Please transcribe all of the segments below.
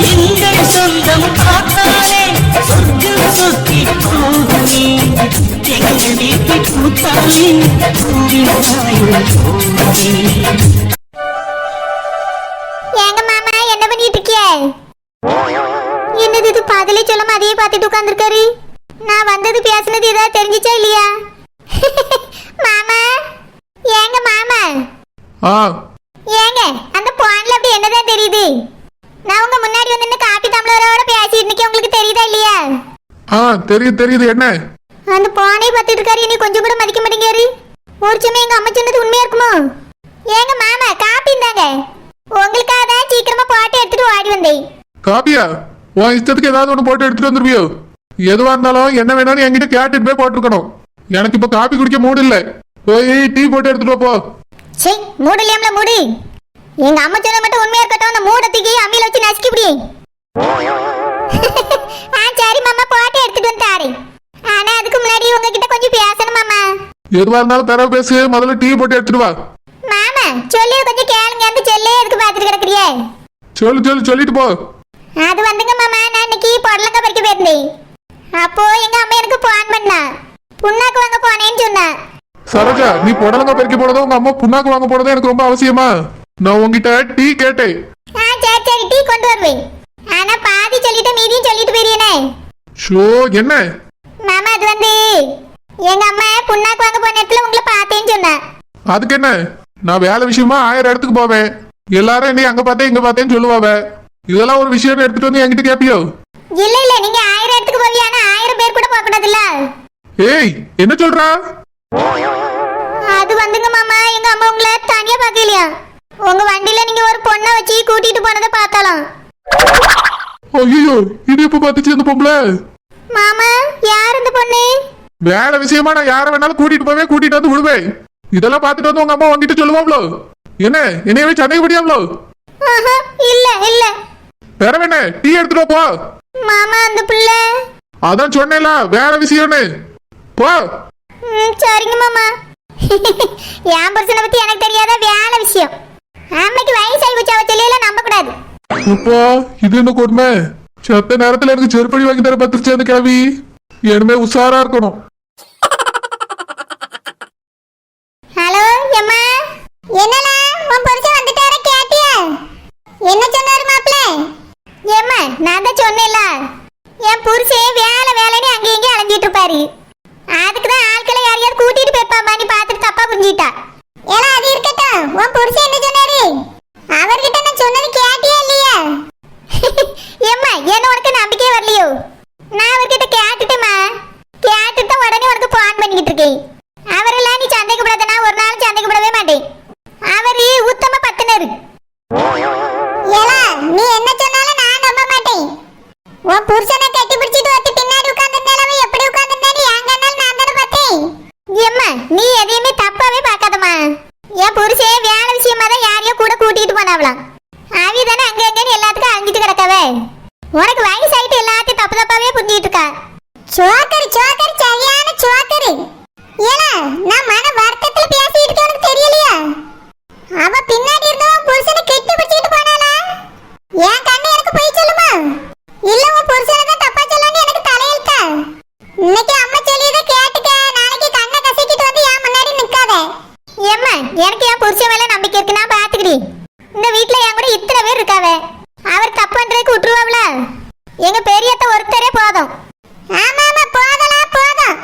எங்கள் சொந்தம் பார்த்தாலே சொர்க்கம் சொத்தி போகுமே எங்கள் வீட்டை பூத்தாலே போகுமே ஏங்க மாமா என்ன பண்ணிட்டு இருக்கிய என்னது இது பதிலே சொல்லாம அதையே பார்த்துட்டு உட்காந்துருக்காரு நான் வந்தது பேசுனது ஏதாவது தெரிஞ்சுச்சா இல்லையா? மாமா ஏங்க மாமா? ஆ ஏங்க அந்த போன்ல அப்படி என்னதான் தெரியுது நான் உங்க முன்னாடி வந்து நின்னு காப்பி டம்ளரோட பேசிட்டு இருக்கேன் உங்களுக்கு தெரியுதா இல்லையா ஆ தெரியுது தெரியுது என்ன? அந்த போனை பார்த்துட்டு இருக்காரு இனி கொஞ்சம் கூட மதிக்க மாட்டேங்காரு ஒரு சமயம் எங்க அம்மா சொன்னது உண்மையா இருக்குமோ? ஏங்க மாமா காப்பி இந்தாங்க. உங்களுக்காக தான் சீக்கிரமா போட்டு எடுத்துட்டு ஓடி வந்தேன். காப்பியா? உன் இஷ்டத்துக்கு ஏதாவது ஒன்று போட்டு எடுத்துட்டு வந்துருவியோ? எதுவா இருந்தாலும் என்ன வேணாலும் என்கிட்ட கேட்டுட்டு போய் போட்டிருக்கணும். எனக்கு இப்போ காப்பி குடிக்க மூடு இல்லை. போய் டீ போட்டு எடுத்துட்டு போ. சே மூடலையாம்ல மூடு எங்க அம்மா சொன்ன மட்டும் உண்மையா இருக்கட்டும் அந்த மூட தூக்கி அம்மியில வச்சு நசுக்கி சரி மாமா போட்டு எடுத்துட்டு வந்து தாரேன். ஆனா அதுக்கு முன்னாடி உங்ககிட்ட கொஞ்சம் பேசணும் மாமா. எதுவா இருந்தாலும் பிறகு பேசு முதல்ல டீ போட்டு எடுத்துட்டு வா. மாமா சொல்லி கொஞ்சம் கேளுங்க அந்த சொல்லி எதுக்கு பார்த்துட்டு கிடக்குறியே? சொல்லு சொல்லு சொல்லிட்டு போ. அது வந்துங்க மாமா நான் இன்னைக்கு பொடலங்க பறிக்க போயிருந்தேன். அப்போ எங்க அம்மா எனக்கு போன் பண்ணா. புண்ணாக்கு வாங்க போனேன்னு சொன்னா. சரோஜா நீ புடலங்க பறிக்க போறதோ உங்க அம்மா புண்ணாக்கு வாங்க போறதோ எனக்கு ரொம்ப அவசியமா? நான் உங்ககிட்ட டீ கேட்டேன். ஆ சரி சரி டீ கொண்டு வருவேன் ஆனா பாதி சொல்லிட்டு மீதியும் சொல்லிட்டு போயிருந்தேனே ஷோ என்ன? மாமா அது வந்து எங்க அம்மா புண்ணாக்கு வாங்க போன இடத்துல உங்களை பார்த்தேன்னு சொன்னா. அதுக்கு என்ன? நான் வேலை விஷயமா ஆயிரம் இடத்துக்கு போவேன். எல்லாரும் என்னை அங்க பார்த்தேன் இங்க பார்த்தேன்னு சொல்லுவாவ. இதெல்லாம் ஒரு விஷயம் எடுத்துட்டு வந்து என்கிட்ட கேப்பியோ? இல்ல இல்ல நீங்க ஆயிரம் இடத்துக்கு போவியா? ஆனா ஆயிரம் பேர் கூட போக கூடாதுல்ல? ஏய் என்ன சொல்றா? அது வந்துங்க மாமா எங்க அம்மா உங்களை தனியா பார்க்கலையா? உங்க வண்டியில நீங்க ஒரு பொண்ணை வச்சு கூட்டிட்டு போனதை பார்த்தாலாம். ஐயோ இது எப்ப பார்த்துச்சு அந்த பொம்பளை. மாமா யார் இந்த பொண்ணு? வேலை விஷயமா நான் யாரை வேணாலும் கூட்டிட்டு போவே கூட்டிட்டு வந்து விடுவேன் இதெல்லாம் பார்த்துட்டு வந்து உங்க அம்மா உங்ககிட்ட சொல்லுவாங்களோ என்ன என்னையவே சந்தேகப்படியாங்களோ ஆஹா, இல்ல இல்ல. வேற வேணே டீ எடுத்துட்டு போ. மாமா அந்த பிள்ளை. அதான் சொன்னேன்ல வேலை விஷயம்னு. போ. சரிங்க மாமா. என் புருஷனை பத்தி எனக்கு தெரியாத வேலை விஷயம். அம்மைக்கு வயசாகி வச்சு அவ சொல்லியெல்லாம் நம்ப கூடாது இப்போ இது என்ன கொடுமை? செத்த நேரத்துல எனக்கு செருப்படி வாங்கி தர பத்திரிச்சு அந்த கிழவி. இனிமே உஷாரா இருக்கணும் ஹலோ எம்மா என்னல உன் புருஷன் வந்துட்டார கேட்டியா என்ன சொன்னாரு மாப்ள எம்மா நான் தான் சொன்னேன்ல என் புருஷன் வேலை வேலைன்னு அங்கே இங்கே அலைஞ்சிட்டு இருப்பாரு அதுக்கு தான் ஆட்களை யாரையாவது கூட்டிட்டு போய்ப்பாமா நீ பார்த்துட்டு தப்பா புரிஞ்சிட்டா ஏன்னா அது இருக்கட்டும் உன் புருஷன் என்ன சொன்னாரு அவர்கிட்ட நான் சொன்னது கேட்டியா இல்லையா எம்மா என்ன உனக்கு நம்பிக்கையே வரலையோ நான் அவர்கிட்ட கேட்டுட்டேம்மா கேட்டுட்டு தான் உடனே உனக்கு போன் பண்ணிக்கிட்டு இருக்கேன் அவரெல்லாம் நீ சந்தேகப்படாத நான் ஒரு நாள் சந்தேகப்படவே மாட்டேன் அவரு உத்தம பத்தினர் ஏலா நீ என்ன சொன்னாலும் நான் நம்ப மாட்டேன் உன் புருஷனை கட்டி பிடிச்சிட்டு வந்து பின்னாடி உட்கார்ந்திருந்தாலும் எப்படி உட்கார்ந்திருந்தாலும் என் கண்ணால் நான் தானே பார்த்தேன் எம்மா நீ எதையுமே தப்பாவே பார்க்காதம்மா என் புருஷன் வேலை விஷயமா தான் யாரையோ கூட கூட்டிட்டு போனாவலாம் ஆவி தானே அங்க அங்கன்னு எல்லாத்துக்கும் அழிஞ்சிட்டு கிடக்கவே உனக்கு வயசாயிட்டு எல்லாத்தையும் தப்பு தப்பாவே புரிஞ்சிட்டு இருக்கா சோக்கர் சோக்கர் சரியான சோக்கர் ஏலா நான் மன வருத்தத்துல பேசிட்டு இருக்கேன் உனக்கு தெரியலையா அவ பின்னாடி இருந்தவன் புருஷனை கெட்டி பிடிச்சிட்டு போனாளா என் கண்ணு எனக்கு போய் சொல்லுமா இல்ல உன் புருஷனை தான் தப்பா சொல்லணும்னு எனக்கு தலையெழுத்தா இன்னைக்கு அம்மா சொல்லியதை கேட்டுக்க நாளைக்கு கண்ணை கசக்கிட்டு வந்து என் முன்னாடி நிக்காத ஏம்மா எனக்கு என் புருஷன் மேல நம்பிக்கை இருக்கு நான் பாத்துக்கிடி இந்த வீட்டுல என் கூட இத்தனை பேர் இருக்காவ. அவர் தப்பு பண்றதுக்கு விட்டுருவாங்களா எங்க பெரியத்த ஒருத்தரே போதும். ஆமா ஆமா போதலா போதும்.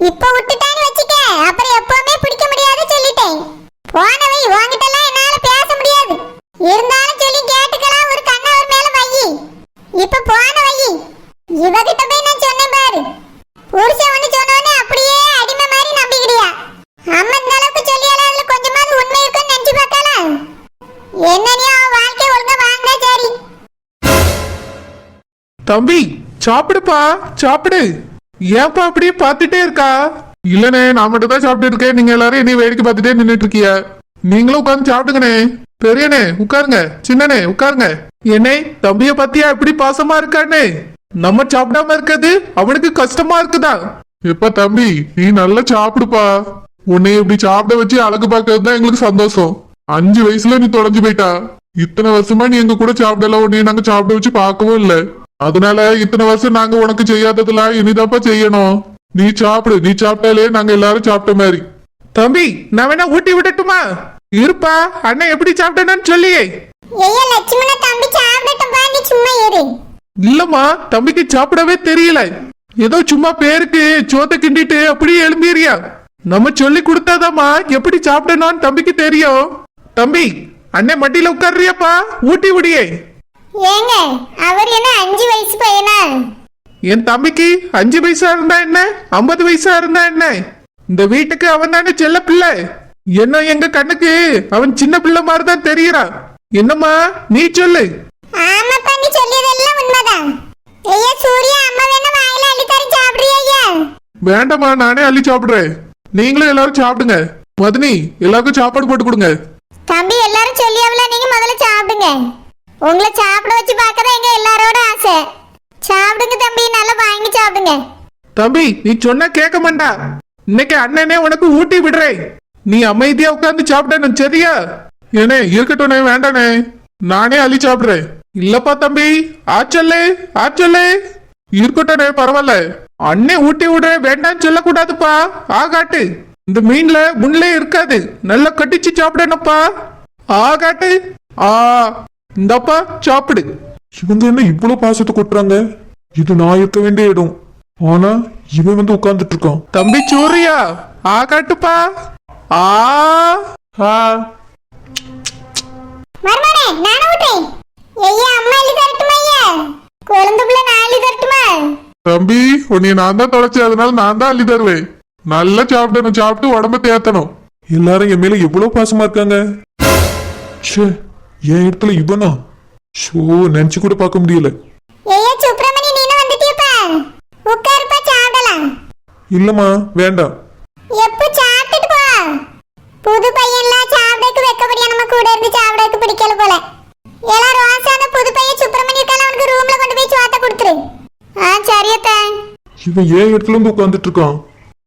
இப்ப விட்டுட்டான்னு வச்சுக்க அப்புறம் எப்பவுமே பிடிக்க முடியாது சொல்லிட்டேன். போனவை உங்ககிட்ட எல்லாம் என்னால பேச முடியாது. இருந்தாலும் சொல்லி கேட்டுக்கலாம் ஒரு கண்ணை ஒரு மேல வையி இப்ப போன வையி இவகிட்ட போய் நான் சொன்னேன் பாரு. புருஷன் ஒண்ணு தம்பி சாப்பிடுப்பா சாப்பிடு. ஏன்பா அப்படியே பார்த்துட்டே இருக்கா? இல்லனே நான் மட்டும் தான் சாப்பிட்டு இருக்கேன். நீங்க எல்லாரும் என்னைய வேடிக்கை பார்த்துட்டே நின்றுட்டு இருக்கீங்க. நீங்களும் உட்காந்து சாப்பிடுங்கண்ணே. பெரியனே உட்காருங்க. சின்னனே உட்காருங்க. என்னே தம்பிய பத்தியா எப்படி பாசமா இருக்கானே. நம்ம சாப்பிடாம இருக்கிறது அவனுக்கு கஷ்டமா இருக்குதா? இப்ப தம்பி நீ நல்லா சாப்பிடுப்பா. உன்னை இப்படி சாப்பிட வச்சு அழகு பார்க்கறது தான் எங்களுக்கு சந்தோஷம். அஞ்சு வயசுல நீ தொலைஞ்சு போயிட்டா. இத்தனை வருஷமா நீ எங்க கூட சாப்பிடல உன்னைய நாங்க சாப்பிட வச்சு பார்க்கவும் இல்லை. அதனால இத்தனை வருஷம் நாங்க உனக்கு செய்யாததெல்லாம் இனிதாப்பா செய்யணும். நீ சாப்பிடு நீ சாப்பிட்டாலே நாங்க எல்லாரும் சாப்பிட்ட மாதிரி. தம்பி நான் வேணா ஊட்டி விடட்டுமா? இருப்பா அண்ணன் எப்படி சாப்பிட்டேன்னு சொல்லியே. ஐயா லட்சுமண தம்பி சாப்பிடட்டும் பா நீ சும்மா இரு. இல்லம்மா தம்பிக்கு சாப்பிடவே தெரியல. ஏதோ சும்மா பேருக்கு சோத்த கிண்டிட்டு அப்படியே எழும்பிறியா. நம்ம சொல்லி கொடுத்தாதாம்மா எப்படி சாப்பிடணும்னு தம்பிக்கு தெரியும். தம்பி அண்ணன் மட்டியில உட்கார்றியாப்பா? ஊட்டி விடியே. ஏங்க அவர் என்ன அஞ்சு வயசு பையனா? என் தம்பிக்கு அஞ்சு வயசா இருந்தா என்ன? ஐம்பது வயசா இருந்தா என்ன? இந்த வீட்டுக்கு அவன் தானே செல்ல பிள்ளை. என்ன எங்க கண்ணுக்கு? அவன் சின்ன பிள்ளை மாதிரி தான் தெரியறான் என்னம்மா நீ சொல்லு. ஆமாப்பா நீ சொல்லியதெல்லாம் உண்மைதான். ஐயா சூர்யா அம்மா வேணா வாயில அள்ளி தரேன் சாப்பிடுறியா ஐயா? வேண்டாம்மா நானே அள்ளி சாப்பிடுறேன். நீங்களும் எல்லாரும் சாப்பிடுங்க. மதினி எல்லாருக்கும் சாப்பாடு போட்டு கொடுங்க. தம்பி எல்லாரும் சொல்லியாவில நீங்க முதல்ல சாப்பிடுங்க. உங்களை சாப்பிட வச்சு பார்க்கறது எங்க எல்லாரோட ஆசை? சாப்பிடுங்க தம்பி நல்லா வாங்கி சாப்பிடுங்க. தம்பி நீ சொன்னா கேட்க மாட்டா. இன்னைக்கு அண்ணனே உனக்கு ஊட்டி விடுறேன் நீ அமைதியா உட்கார்ந்து சாப்பிடணும் சரியா? ஏனே இருக்கட்டும்னே வேண்டானே. நானே அள்ளி சாப்பிடுறேன். இல்லப்பா தம்பி ஆச்சல்லே ஆச்சல்லே. இருக்கட்டும்னே பரவாயில்ல. அண்ணே ஊட்டி விடுறேன் வேண்டாம்னு சொல்லக்கூடாதுப்பா. ஆகாட்டு இந்த மீன்ல முன்னே இருக்காது. நல்லா கட்டிச்சு சாப்பிடணும்ப்பா. ஆகாட்டு ஆ. இந்தப்பா சாப்பிடு. இவங்க என்ன இவ்வளவு பாசத்தை கொட்டுறாங்க? இது நான் இருக்க வேண்டிய இடம். ஆனா இவன் வந்து உட்கார்ந்துட்டு இருக்கான் தம்பி சூரியா ஆ காட்டுப்பா. ஆ ஆ. தம்பி உன்னை நான் தான் தொலைச்சேன். அதனால நான் தான் அள்ளி தருவேன். நல்லா சாப்பிடணும் சாப்பிட்டு உடம்ப தேத்தணும். எல்லாரும் என் மேல எவ்வளவு பாசமா இருக்காங்க? ச்சே. என் இடத்துல இவனா? ஷோ நினைச்சு கூட பார்க்க முடியல. இல்லம்மா வேண்டாம். எப்போ சாப்பிட்டுட்டு போ. புது பையன்லாம் சாப்பிடக்கு வைக்கப்படியா நம்ம கூட இருந்து சாப்பிடக்கு பிடிக்கல போல. எல்லாரும் ரோசான புது பையன் சுப்பிரமணி இருக்கான? அவனுக்கு ரூம்ல கொண்டு போய் சோத்த கொடுத்துரு. ஆ சரியத்தா இவன் ஏன் இடத்துல வந்து உட்கார்ந்துட்டு இருக்கான்?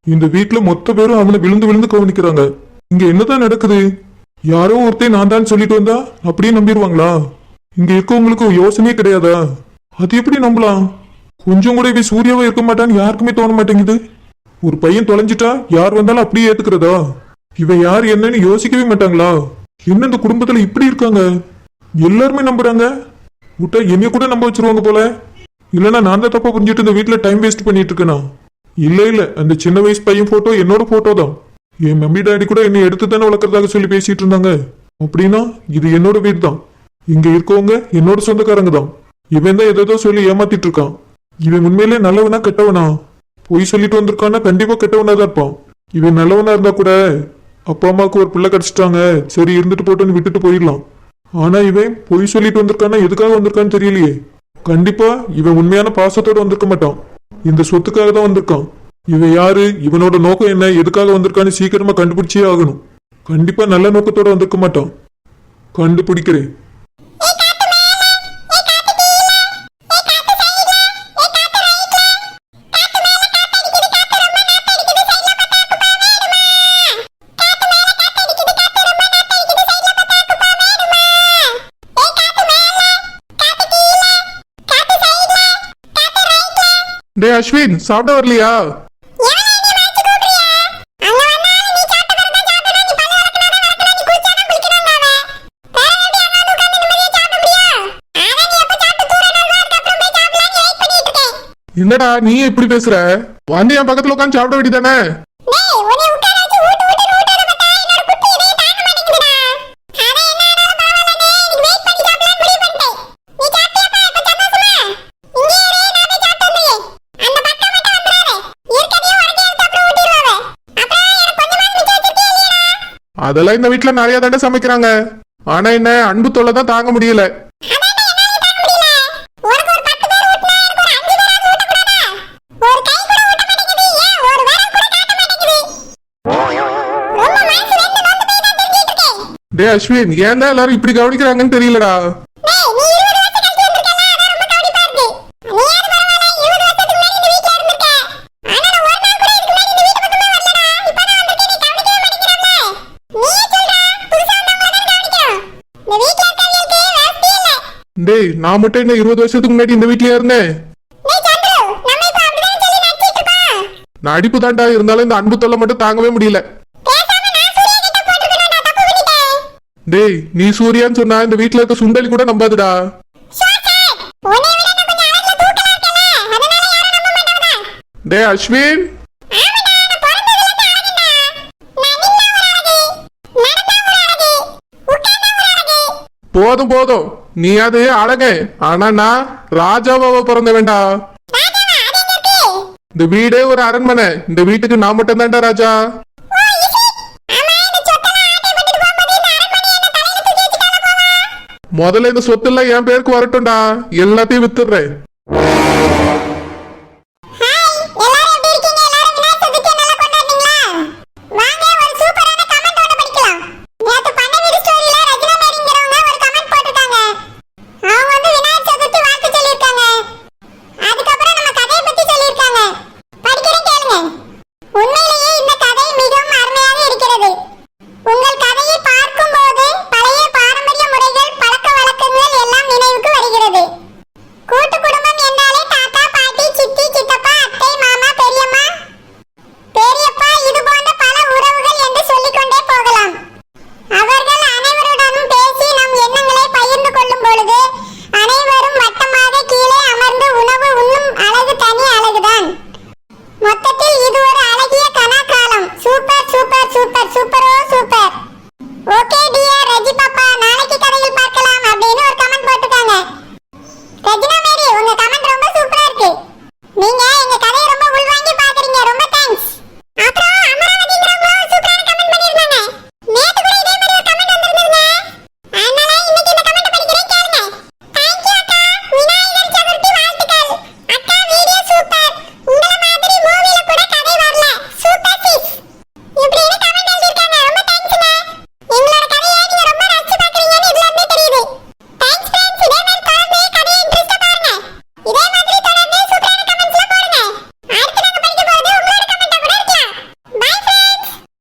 இந்த வீட்டுல மொத்த பேரும் அவனை விழுந்து விழுந்து கவனிக்கிறாங்க. இங்க என்னதான் நடக்குது? யாரோ ஒருத்தன் நான் தான் சொல்லிட்டு வந்தா அப்படியே நம்பிடுவாங்களா? இங்க இருக்கவங்களுக்கு யோசனையே கிடையாதா? அது எப்படி நம்பலாம்? கொஞ்சம் கூட இவன் சூர்யாவா இருக்க மாட்டான்னு யாருக்குமே தோண மாட்டேங்குது. ஒரு பையன் தொலைஞ்சிட்டா யார் வந்தாலும் அப்படியே ஏத்துக்கிறதா? இவன் யார் என்னன்னு யோசிக்கவே மாட்டாங்களா? என்ன இந்த குடும்பத்துல இப்படி இருக்காங்க? எல்லாருமே நம்புறாங்க. விட்டா என்னைய கூட நம்ப வச்சிருவாங்க போல. இல்லைன்னா நான் தான் தப்பா புரிஞ்சுட்டு இந்த வீட்டுல டைம் வேஸ்ட் பண்ணிட்டு இருக்கேனா? இல்ல இல்ல. அந்த சின்ன வயசு பையன் போட்டோ என்னோட போட்டோ தான். என் மம்மி டாடி கூட என்னை எடுத்து தானே வளர்க்கறதாக சொல்லி பேசிட்டு இருந்தாங்க. அப்படின்னா இது என்னோட வீடு தான் இங்க இருக்கவங்க என்னோட சொந்தக்காரங்க தான். இவன் தான் ஏதோ சொல்லி ஏமாத்திட்டு இருக்கான். இவன் உண்மையிலே நல்லவனா கெட்டவனா? பொய் சொல்லிட்டு வந்திருக்கான்னா கண்டிப்பா கெட்டவனா தான் இருப்பான். இவன் நல்லவனா இருந்தா கூட அப்பா அம்மாவுக்கு ஒரு பிள்ளை கிடைச்சிட்டாங்க. சரி இருந்துட்டு போட்டோன்னு விட்டுட்டு போயிடலாம். ஆனா இவன் பொய் சொல்லிட்டு வந்திருக்கான்னா எதுக்காக வந்திருக்கான்னு தெரியலையே. கண்டிப்பா இவன் உண்மையான பாசத்தோட வந்திருக்க மாட்டான். இந்த சொத்துக்காக தான் வந்திருக்கான். இவன் யாரு? இவனோட நோக்கம் என்ன? எதுக்காக வந்திருக்கான்னு சீக்கிரமா கண்டுபிடிச்சே ஆகணும். கண்டிப்பா நல்ல நோக்கத்தோட வந்திருக்க மாட்டான். கண்டுபிடிக்கிறேன். டே அஸ்வின் சாப்பிட வரலையா? என்னடா நீ இப்படி பேசுற? வந்து என் பக்கத்துல உட்காந்து சாப்பிட வேண்டியதானே அதெல்லாம் இந்த வீட்ல நிறைய தடவை சமைக்கிறாங்க. ஆனா என்ன அன்பு தொல்லை தான் தாங்க முடியல. டே அஸ்வின் ஏன் தான் எல்லாரும் இப்படி கவனிக்கிறாங்கன்னு தெரியலடா. டேய் நான் மட்டும் என்ன இருபது வருஷத்துக்கு முன்னாடி இந்த வீட்லயே இருந்தேன்? இருக்கோம். நடிப்பு தாண்டா இருந்தாலும் இந்த அன்பு தொல்லை மட்டும் தாங்கவே முடியல பேசாம நான் சூர்யா கிட்ட போட்டுக்கணும் நான் தப்பு பண்ணிட்டேன் டேய் நீ சூர்யான்னு சொன்னா இந்த வீட்ல இருக்க சுண்டலி கூட நம்பாதுடா. டே அஸ்வின். போதும் போதும். நீ அது அழக ஆனா நான் ராஜாவாவ பிறந்த வேண்டா. இந்த வீடே ஒரு அரண்மனை. இந்த வீட்டுக்கு நான் மட்டும் தான்டா ராஜா. முதல்ல இந்த சொத்து எல்லாம் என் பேருக்கு வரட்டும்டா. எல்லாத்தையும் வித்துடுறேன்.